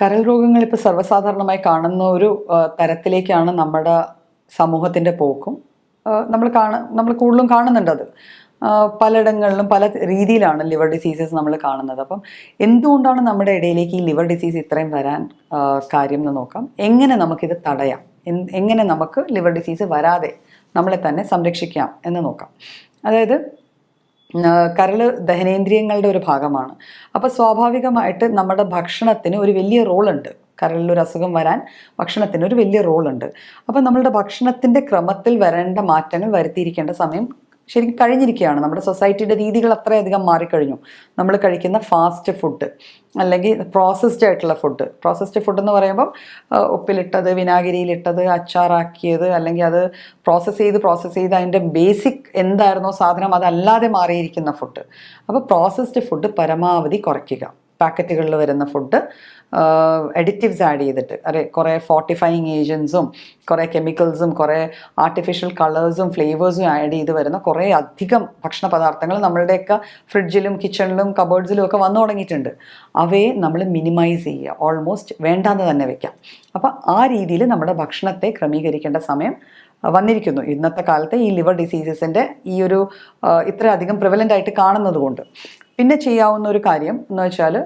കരൾ രോഗങ്ങൾ ഇപ്പോൾ സർവസാധാരണമായി കാണുന്ന ഒരു തരത്തിലേക്കാണ് നമ്മുടെ സമൂഹത്തിന്റെ പോക്കും. നമ്മൾ കാണ നമ്മൾ കൂടുതലും കാണുന്നുണ്ട് അത്. പലയിടങ്ങളിലും പല രീതിയിലാണ് ലിവർ ഡിസീസസ് നമ്മൾ കാണുന്നത്. അപ്പം എന്തുകൊണ്ടാണ് നമ്മുടെ ഇടയിലേക്ക് ഈ ലിവർ ഡിസീസ് ഇത്രയും വരാൻ കാര്യം എന്ന് നോക്കാം. എങ്ങനെ നമുക്കിത് തടയാം? എങ്ങനെ നമുക്ക് ലിവർ ഡിസീസ് വരാതെ നമ്മളെ തന്നെ സംരക്ഷിക്കാം എന്ന് നോക്കാം. അതായത് ആ, കരൾ ദഹനേന്ദ്രിയങ്ങളുടെ ഒരു ഭാഗമാണ്. അപ്പോൾ സ്വാഭാവികമായിട്ട് നമ്മുടെ ഭക്ഷണത്തിന് ഒരു വലിയ റോളുണ്ട്. കരളിലൊരു അസുഖം വരാൻ ഭക്ഷണത്തിന് ഒരു വലിയ റോളുണ്ട്. അപ്പോൾ നമ്മളുടെ ഭക്ഷണത്തിന്റെ ക്രമത്തിൽ വരേണ്ട മാറ്റങ്ങൾ വരുത്തിയിരിക്കേണ്ട സമയം ശരിക്കും കഴിഞ്ഞിരിക്കുകയാണ്. നമ്മുടെ സൊസൈറ്റിയുടെ രീതികൾ അത്രയധികം മാറിക്കഴിഞ്ഞു. നമ്മൾ കഴിക്കുന്ന ഫാസ്റ്റ് ഫുഡ് അല്ലെങ്കിൽ പ്രോസസ്ഡ് ആയിട്ടുള്ള ഫുഡ് പ്രോസസ്ഡ് ഫുഡ് എന്ന് പറയുമ്പം ഉപ്പിലിട്ടത് വിനാഗിരിയിലിട്ടത് അച്ചാറാക്കിയത് അല്ലെങ്കിൽ അത് പ്രോസസ്സ് ചെയ്ത് പ്രോസസ്സ് ചെയ്ത് അതിന്റെ ബേസിക് എന്തായിരുന്നോ സാധനം അതല്ലാതെ മാറിയിരിക്കുന്ന ഫുഡ് അപ്പോൾ പ്രോസസ്ഡ് ഫുഡ് പരമാവധി കുറയ്ക്കുക. പാക്കറ്റുകളിൽ വരുന്ന ഫുഡ് എഡിറ്റീവ്സ് ആഡ് ചെയ്തിട്ട്. അതെ കുറേ ഫോർട്ടിഫൈയിങ് ഏജൻസും കുറേ കെമിക്കൽസും കുറേ ആർട്ടിഫിഷ്യൽ കളേഴ്സും ഫ്ലേവേഴ്സും ആഡ് ചെയ്ത് വരുന്ന കുറേ അധികം ഭക്ഷണ പദാർത്ഥങ്ങൾ നമ്മളുടെയൊക്കെ ഫ്രിഡ്ജിലും കിച്ചണിലും കബേർഡ്സിലും ഒക്കെ വന്നു തുടങ്ങിയിട്ടുണ്ട്. അവയെ നമ്മൾ മിനിമൈസ് ചെയ്യുക. ഓൾമോസ്റ്റ് വേണ്ടാന്ന് തന്നെ വെക്കാം. അപ്പോൾ ആ രീതിയിൽ നമ്മുടെ ഭക്ഷണത്തെ ക്രമീകരിക്കേണ്ട സമയം വന്നിരിക്കുന്നു. ഇന്നത്തെ കാലത്ത് ഈ ലിവർ ഡിസീസസിന്റെ ഈ ഒരു ഇത്രയധികം പ്രിവലന്റ് ആയിട്ട് കാണുന്നത് കൊണ്ട്. പിന്നെ ചെയ്യാവുന്ന ഒരു കാര്യം എന്ന് വെച്ചാൽ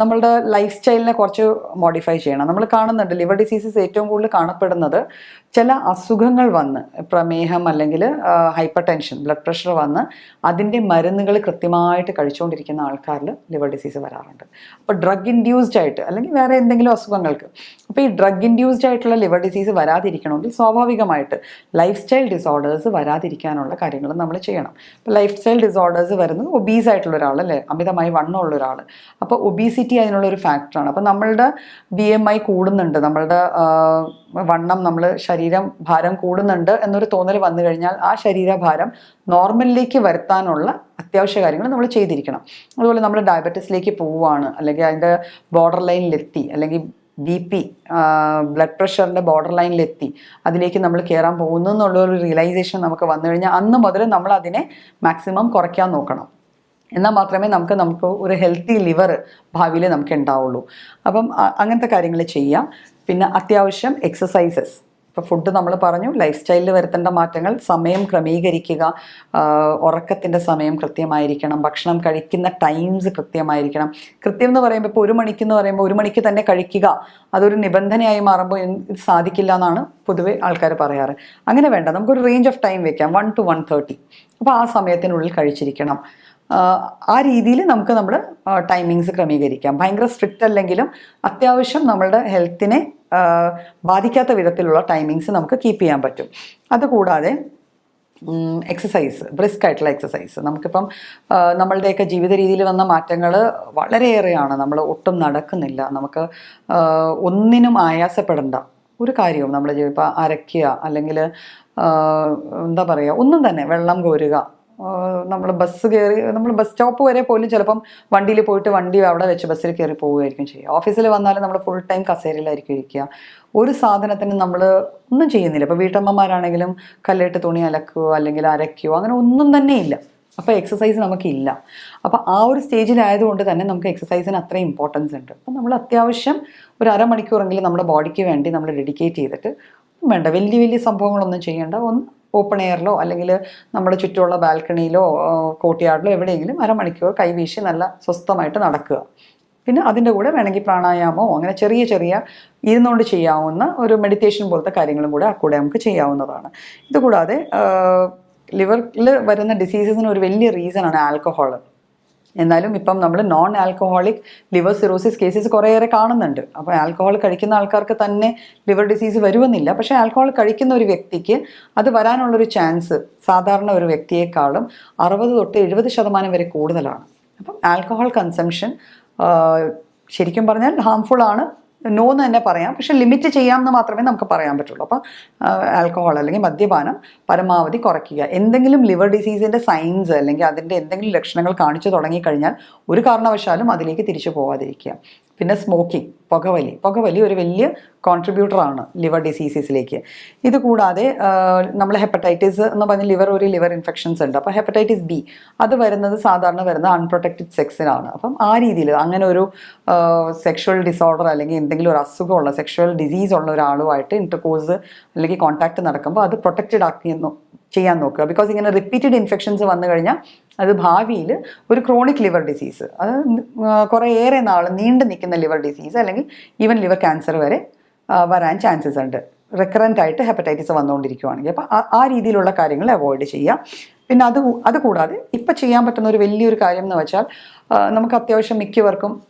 നമ്മളുടെ ലൈഫ് സ്റ്റൈലിനെ കുറച്ച് മോഡിഫൈ ചെയ്യണം. നമ്മൾ കാണുന്നുണ്ട് ലിവർ ഡിസീസസ് ഏറ്റവും കൂടുതൽ കാണപ്പെടുന്നത് ചില അസുഖങ്ങൾ വന്ന് പ്രമേഹം അല്ലെങ്കിൽ ഹൈപ്പർ ടെൻഷൻ ബ്ലഡ് പ്രഷർ വന്ന് അതിന്റെ മരുന്നുകൾ കൃത്യമായിട്ട് കഴിച്ചുകൊണ്ടിരിക്കുന്ന ആൾക്കാരിൽ ലിവർ ഡിസീസ് വരാറുണ്ട്. അപ്പോൾ ഡ്രഗ് ഇൻഡ്യൂസ്ഡ് ആയിട്ട് അല്ലെങ്കിൽ വേറെ എന്തെങ്കിലും അസുഖങ്ങൾക്ക്. അപ്പോൾ ഈ ഡ്രഗ് ഇൻഡ്യൂസ്ഡ് ആയിട്ടുള്ള ലിവർ ഡിസീസ് വരാതിരിക്കണമെങ്കിൽ സ്വാഭാവികമായിട്ട് ലൈഫ് സ്റ്റൈൽ ഡിസോർഡേഴ്സ് വരാതിരിക്കാനുള്ള കാര്യങ്ങൾ നമ്മൾ ചെയ്യണം. അപ്പോൾ ലൈഫ് സ്റ്റൈൽ ഡിസോർഡേഴ്സ് വരുന്നത് ഒബീസ് ആയിട്ടുള്ള ഒരാൾ അല്ലേ? അമിതമായി വണ്ണമുള്ള ഒരാൾ അപ്പോൾ ഒബീസിറ്റി അതിനുള്ള ഒരു ഫാക്ടറാണ്. അപ്പോൾ നമ്മളുടെ ബി എം ഐ കൂടുന്നുണ്ട്. നമ്മളുടെ വണ്ണം നമ്മൾ ശരീരം ഭാരം കൂടുന്നുണ്ട് എന്നൊരു തോന്നൽ വന്നു കഴിഞ്ഞാൽ ആ ശരീരഭാരം നോർമലിലേക്ക് വരുത്താനുള്ള അത്യാവശ്യ കാര്യങ്ങൾ നമ്മൾ ചെയ്തിരിക്കണം. അതുപോലെ നമ്മൾ ഡയബറ്റീസിലേക്ക് പോവുകയാണ്. അല്ലെങ്കിൽ അതിന്റെ ബോർഡർ ലൈനിലെത്തി അല്ലെങ്കിൽ ബി പി ബ്ലഡ് പ്രഷറിന്റെ ബോർഡർ ലൈനിലെത്തി അതിലേക്ക് നമ്മൾ കയറാൻ പോകുന്നു എന്നുള്ള ഒരു റിയലൈസേഷൻ നമുക്ക് വന്നു കഴിഞ്ഞാൽ അന്ന് മുതൽ നമ്മൾ അതിനെ മാക്സിമം കുറയ്ക്കാൻ നോക്കണം. എന്നാൽ മാത്രമേ നമുക്ക് നമുക്ക് ഒരു ഹെൽത്തി ലിവർ ഭാവിയിൽ നമുക്ക് ഉണ്ടാവുള്ളൂ. അപ്പം അങ്ങനത്തെ കാര്യങ്ങൾ ചെയ്യാം. പിന്നെ അത്യാവശ്യം എക്സസൈസസ് ഇപ്പോൾ ഫുഡ് നമ്മൾ പറഞ്ഞു ലൈഫ് സ്റ്റൈലിൽ വരുത്തേണ്ട മാറ്റങ്ങൾ സമയം ക്രമീകരിക്കുക ഉറക്കത്തിന്റെ സമയം കൃത്യമായിരിക്കണം ഭക്ഷണം കഴിക്കുന്ന ടൈംസ് കൃത്യമായിരിക്കണം. കൃത്യം എന്ന് പറയുമ്പോൾ ഇപ്പോൾ ഒരു മണിക്ക് എന്ന് പറയുമ്പോൾ ഒരു മണിക്ക് തന്നെ കഴിക്കുക അതൊരു നിബന്ധനയായി മാറുമ്പോൾ ഇത് സാധിക്കില്ല എന്നാണ് പൊതുവേ ആൾക്കാർ പറയാറ്. അങ്ങനെ വേണ്ട നമുക്കൊരു റേഞ്ച് ഓഫ് ടൈം വെക്കാം വൺ ടു വൺ തേർട്ടി അപ്പോൾ ആ സമയത്തിനുള്ളിൽ കഴിച്ചിരിക്കണം. ആ രീതിയിൽ നമുക്ക് നമ്മൾ ടൈമിങ്സ് ക്രമീകരിക്കാം. ഭയങ്കര സ്ട്രിക്റ്റ് അല്ലെങ്കിലും അത്യാവശ്യം നമ്മളുടെ ഹെൽത്തിനെ ബാധിക്കാത്ത വിധത്തിലുള്ള ടൈമിങ്സ് നമുക്ക് കീപ്പ് ചെയ്യാൻ പറ്റും. അതുകൂടാതെ എക്സസൈസ് ബ്രിസ്ക് ആയിട്ടുള്ള എക്സസൈസ് നമുക്കിപ്പം നമ്മളുടെയൊക്കെ ജീവിത രീതിയിൽ വന്ന മാറ്റങ്ങൾ വളരെയേറെയാണ്. നമ്മൾ ഒട്ടും നടക്കുന്നില്ല. നമുക്ക് ഒന്നിനും ആയാസപ്പെടേണ്ട. ഒരു കാര്യവും നമ്മൾ ഇപ്പം അരയ്ക്കുക അല്ലെങ്കിൽ എന്താ പറയുക ഒന്നും തന്നെ വെള്ളം കോരുക നമ്മൾ ബസ് കയറി നമ്മൾ ബസ് സ്റ്റോപ്പ് വരെ പോലും ചിലപ്പം വണ്ടിയിൽ പോയിട്ട് വണ്ടി അവിടെ വെച്ച് ബസ്സിൽ കയറി പോവുകയായിരിക്കും ചെയ്യുക ഓഫീസിൽ വന്നാലും നമ്മൾ ഫുൾ ടൈം കസേരയിലായിരിക്കും ഇരിക്കുക ഒരു സാധനത്തിന് നമ്മൾ ഒന്നും ചെയ്യുന്നില്ല. ഇപ്പോൾ വീട്ടമ്മമാരാണെങ്കിലും കല്ലിട്ട് തുണി അലക്കുകയോ അല്ലെങ്കിൽ അരയ്ക്കുകയോ അങ്ങനെ ഒന്നും തന്നെ ഇല്ല. അപ്പോൾ എക്സസൈസ് നമുക്കില്ല അപ്പോൾ ആ ഒരു സ്റ്റേജിലായതുകൊണ്ട് തന്നെ നമുക്ക് എക്സസൈസിന് അത്രയും ഇമ്പോർട്ടൻസ് ഉണ്ട്. അപ്പം നമ്മൾ അത്യാവശ്യം ഒരു അരമണിക്കൂറെങ്കിലും നമ്മുടെ ബോഡിക്ക് വേണ്ടി നമ്മൾ ഡെഡിക്കേറ്റ് ചെയ്തിട്ട് വേണ്ട. വലിയ വലിയ സംഭവങ്ങളൊന്നും ചെയ്യേണ്ട. ഒന്ന് ഓപ്പൺ എയറിലോ അല്ലെങ്കിൽ നമ്മുടെ ചുറ്റുമുള്ള ബാൽക്കണിയിലോ കോട്ടിയാടിലോ എവിടെയെങ്കിലും അരമണിക്കൂർ കൈവീശി നല്ല സ്വസ്ഥമായിട്ട് നടക്കുക. പിന്നെ അതിന്റെ കൂടെ വേണമെങ്കിൽ പ്രാണായാമോ അങ്ങനെ ചെറിയ ചെറിയ ഇരുന്നുകൊണ്ട് ചെയ്യാവുന്ന ഒരു മെഡിറ്റേഷൻ പോലത്തെ കാര്യങ്ങളും കൂടെ കൂടെ നമുക്ക് ചെയ്യാവുന്നതാണ്. ഇതുകൂടാതെ ലിവറിൽ വരുന്ന ഡിസീസസിന് ഒരു വലിയ റീസണാണ് ആൽക്കഹോൾ എന്നാലും ഇപ്പം നമ്മൾ non alcoholic liver cirrhosis cases കുറേയേറെ കാണുന്നുണ്ട്. അപ്പോൾ ആൽക്കഹോൾ കഴിക്കുന്ന ആൾക്കാർക്ക് തന്നെ ലിവർ ഡിസീസ് വരുമെന്നില്ല. പക്ഷേ ആൽക്കഹോൾ കഴിക്കുന്ന ഒരു വ്യക്തിക്ക് അത് വരാനുള്ളൊരു ചാൻസ് സാധാരണ ഒരു വ്യക്തിയെക്കാളും അറുപത് തൊട്ട് എഴുപത് ശതമാനം വരെ കൂടുതലാണ്. അപ്പം ആൽക്കഹോൾ കൺസംഷൻ ശരിക്കും പറഞ്ഞാൽ ഹാംഫുൾ ആണ്. നോ എന്ന് തന്നെ പറയാം. പക്ഷെ ലിമിറ്റ് ചെയ്യാം എന്ന് മാത്രമേ നമുക്ക് പറയാൻ പറ്റുള്ളൂ. അപ്പോൾ ആൽക്കഹോൾ അല്ലെങ്കിൽ മദ്യപാനം പരമാവധി കുറയ്ക്കുക. എന്തെങ്കിലും ലിവർ ഡിസീസിന്റെ സൈൻസ് അല്ലെങ്കിൽ അതിന്റെ എന്തെങ്കിലും ലക്ഷണങ്ങൾ കാണിച്ചു തുടങ്ങിക്കഴിഞ്ഞാൽ ഒരു കാരണവശാലും അതിലേക്ക് തിരിച്ചു പോവാതിരിക്കുക. പിന്നെ സ്മോക്കിംഗ് പുകവലി. പുകവലി ഒരു വലിയ കോൺട്രിബ്യൂട്ടറാണ് ലിവർ ഡിസീസസിലേക്ക് ഇത് കൂടാതെ നമ്മൾ ഹെപ്പറ്റൈറ്റിസ് എന്ന് പറഞ്ഞ ലിവർ ഒരു ലിവർ ഇൻഫെക്ഷൻസ് ഉണ്ട്. അപ്പോൾ ഹെപ്പറ്റൈറ്റിസ് ബി അത് വരുന്നത് സാധാരണ വരുന്നത് അൺപ്രൊട്ടക്റ്റഡ് സെക്സിനാണ് അപ്പം ആ രീതിയിൽ അങ്ങനെ ഒരു സെക്ഷൽ ഡിസോർഡർ അല്ലെങ്കിൽ എന്തെങ്കിലും ഒരു അസുഖമുള്ള സെക്ഷൽ ഡിസീസ് ഉള്ള ഒരാളുമായിട്ട് ഇന്റർകോഴ്സ് അല്ലെങ്കിൽ കോൺടാക്ട് നടക്കുമ്പോൾ അത് പ്രൊട്ടക്റ്റഡ് ആക്കിയെന്നു ചെയ്യാൻ നോക്കുക. ബിക്കോസ് ഇങ്ങനെ റിപ്പീറ്റഡ് ഇൻഫെക്ഷൻസ് വന്നു കഴിഞ്ഞാൽ അത് ഭാവിയിൽ ഒരു ക്രോണിക് ലിവർ ഡിസീസ് അത് കുറേ ഏറെ നാൾ നീണ്ടു നിൽക്കുന്ന ലിവർ ഡിസീസ് അല്ലെങ്കിൽ ഈവൻ ലിവർ ക്യാൻസർ വരെ വരാൻ ചാൻസസ് ഉണ്ട്. റെക്കറന്റ് ആയിട്ട് ഹെപ്പറ്റൈറ്റിസ് വന്നുകൊണ്ടിരിക്കുകയാണെങ്കിൽ അപ്പോൾ ആ- രീതിയിലുള്ള കാര്യങ്ങൾ അവോയ്ഡ് ചെയ്യുക. പിന്നെ അത് അതുകൂടാതെ കൂടാതെ ഇപ്പം ചെയ്യാൻ പറ്റുന്ന ഒരു വലിയൊരു കാര്യം എന്ന് വെച്ചാൽ നമുക്ക് അത്യാവശ്യം മിക്കവർക്കും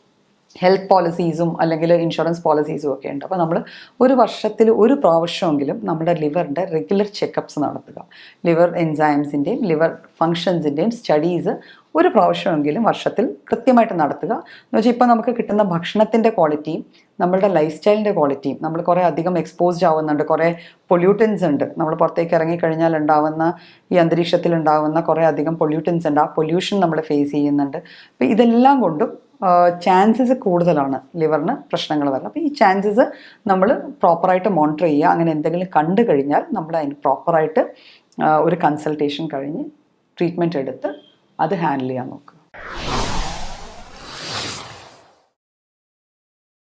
ഹെൽത്ത് പോളിസീസും അല്ലെങ്കിൽ ഇൻഷുറൻസ് പോളിസീസും ഒക്കെ ഉണ്ട്. അപ്പോൾ നമ്മൾ ഒരു വർഷത്തിൽ ഒരു പ്രാവശ്യമെങ്കിലും നമ്മുടെ ലിവറിന്റെ റെഗുലർ ചെക്കപ്സ് നടത്തുക. ലിവർ എൻസൈംസിന്റെയും ലിവർ ഫങ്ഷൻസിന്റെയും സ്റ്റഡീസ് ഒരു പ്രാവശ്യമെങ്കിലും വർഷത്തിൽ കൃത്യമായിട്ട് നടത്തുക. എന്ന് വെച്ചാൽ ഇപ്പോൾ നമുക്ക് കിട്ടുന്ന ഭക്ഷണത്തിന്റെ ക്വാളിറ്റിയും നമ്മളുടെ ലൈഫ് സ്റ്റൈലിന്റെ ക്വാളിറ്റിയും നമ്മൾ കുറേ അധികം എക്സ്പോസ്ഡ് ആവുന്നുണ്ട് കുറേ പൊല്യൂട്ടൻസ് ഉണ്ട്. നമ്മൾ പുറത്തേക്ക് ഇറങ്ങിക്കഴിഞ്ഞാൽ ഉണ്ടാവുന്ന ഈ അന്തരീക്ഷത്തിൽ ഉണ്ടാവുന്ന കുറേ അധികം പൊല്യൂട്ടൻസ് ഉണ്ട്. ആ പൊല്യൂഷൻ നമ്മൾ ഫേസ് ചെയ്യുന്നുണ്ട്. അപ്പോൾ ഇതെല്ലാം കൊണ്ടും ചാൻസസ് കൂടുതലാണ് ലിവറിന് പ്രശ്നങ്ങൾ വരാൻ. അപ്പോൾ ഈ ചാൻസസ് നമ്മൾ പ്രോപ്പറായിട്ട് മോണിറ്റർ ചെയ്യുക. അങ്ങനെ എന്തെങ്കിലും കണ്ടു കഴിഞ്ഞാൽ നമ്മൾ അതിന് പ്രോപ്പറായിട്ട് ഒരു കൺസൾട്ടേഷൻ കഴിഞ്ഞ് ട്രീറ്റ്മെന്റ് എടുത്ത് അത് ഹാൻഡിൽ ചെയ്യാൻ നോക്കുക.